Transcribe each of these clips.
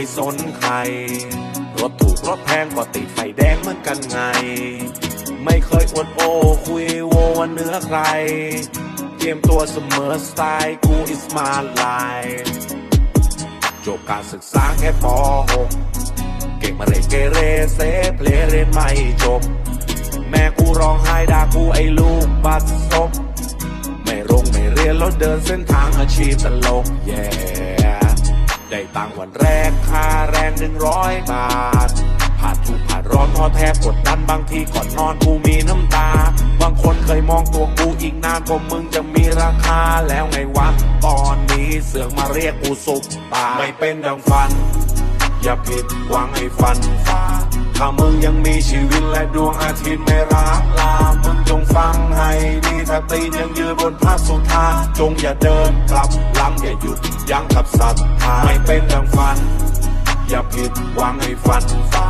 ไม่สนใคร รถถูกรถแพงก็ติดไฟแดงเหมือนกันไง ไม่เคยอวดโอ้คุยโวว่าเหนือใคร เตรียมตัวเสมอสไตล์กู is my life จบการศึกษาแค่ป .6 เก่งมาเรเกเรเซเพลเรียนไม่จบ แม่กูร้องไห้ด่ากูไอ้ลูกบัดซบไม่รงไม่เรียนแล้วเดินเส้นทางอาชีพตลกแย่ ได้ตังวันแรกค่าแรงหนึ่งร้อยบาทผ่านทุกผ่านร้อนพอแทบกดดันบางทีก่อนนอนกูมีน้ำตา บางคนเคยมองตัวกูอีกนานกว่ามึงจะมีราคาแล้วไงวะ ตอนนี้เสือกมาเรียกกูสุปตาไม่เป็นดังฝัน อย่าผิดหวังให้ฝันฟ้าถ้ามึงยังมีชีวิตและดวงอาทิตย์ไม่ร้างลาม จงฟังให้ดีถ้าตีนยังยืนบนพระสุธาจงอย่าเดินกลับหลังอย่าหยุดยั้งกับศรัทธาไม่เป็นดังฝัน อย่าผิดหวังให้ฝันฟ้า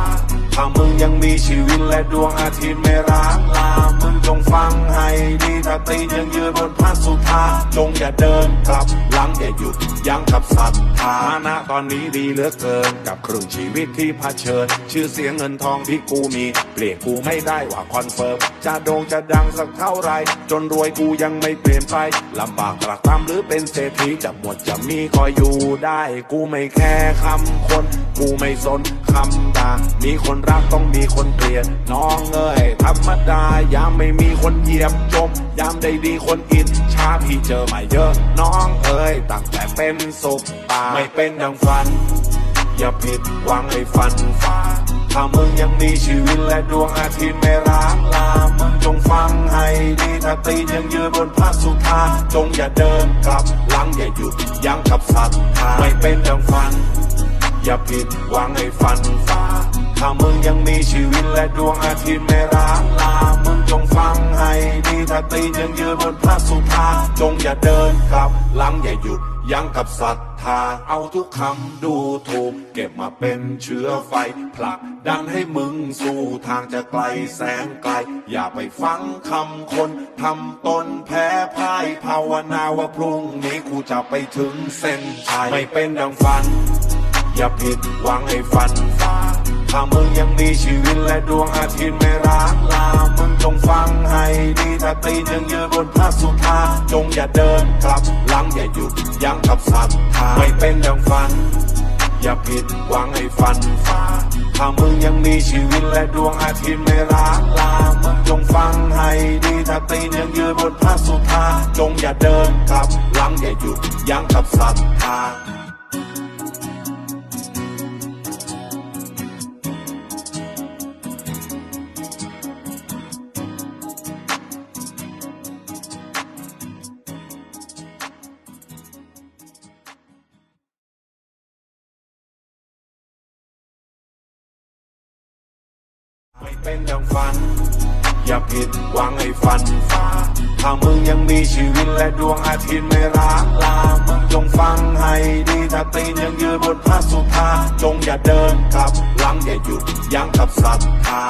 ถ้ามึงยังมีชีวิตและดวงอาทิตย์ไม่ร้างลา มึงจงฟังให้ดีถ้าตีนยังยืนบนพระสุธาจงอย่าเดินกลับหลังอย่าหยุด ยังกับศรัทธาณตอนนี้ดีเหลือเกิน กับครึ่งชีวิตที่เผชิญ ชื่อเสียงเงินทองที่กูมี เปลี่ยนกูไม่ได้ว่าคอนเฟิร์มจะโด่งจะดังสักเท่าไร จนรวยกูยังไม่เปลี่ยนไปลำบากตรากตรำหรือเป็นเศรษฐีจะหมดจะมีคอยอยู่ได้ กูไม่แค่คำคน กูไม่สนคำด่ามีคนรักต้องมีคนเกลียดน้องเอ้ยธรรมดายามไม่มีคนเหยียบจมยามได้ดีคนอิจฉาพี่เจอมาเยอะ น้องเอ้ยตั้งแต่เป็นสุปตาไม่เป็นดังฝัน อย่าผิดหวังให้ฝันฟ้าถ้ามึงยังมีชีวิตและดวงอาทิตย์ไม่ร้างลา มึงจงฟังให้ดีถ้าตีนยังยืนบนพระสุธาจงอย่าเดินกลับหลังอย่าหยุดยั้งกับศรัทธาไม่เป็นดังฝัน อย่าผิดหวังให้ฝันฟ้าถ้ามึงยังมีชีวิตและดวงอาทิตย์ไม่ร้างลามึง จงฟังให้ดีถ้าตีนยังยืนบนพระสุธาจงอย่าเดินกลับหลังอย่าหยุดยั้งกับศรัทธา เอาทุกคำดูถูก เก็บมาเป็นเชื้อไฟ ผลักดันให้มึงสู่ทางจะไกลแสนไกล อย่าไปฟังคำคนทำตนแพ้พ่ายภาวนาว่าพรุ่งนี้กูจะไปถึงเส้นชัย ไม่เป็นดังฝัน อย่าผิดหวังให้ฝันฟ้าถ้ามึงยังมีชีวิตและดวงอาทิตย์ไม่รา จงฟังให้ดีถ้าตีนยังยืนบนพระสุธาจงอย่าเดินกลับหลังอย่าหยุดยั้งกับศรัทธาไม่เป็นดังฝัน อย่าผิดหวังให้ฝันฟ้าถ้ามึงยังมีชีวิตและดวงอาทิตย์ไม่ร้างลามึงจงฟังให้ดีถ้าตีนยังยืนบนพระสุธาจงอย่าเดินกลับหลังอย่าหยุดยั้งกับศรัทธา เป็นดังฝัน อย่าผิดหวังให้ฝันฟ้าถ้ามึงยังมีชีวิตและดวงอาทิตย์ไม่ร้างลา มึงจงฟังให้ดีถ้าตีนยังยืนบนพระสุธาจงอย่าเดินกลับหลังอย่าหยุดยั้งกับศรัทธา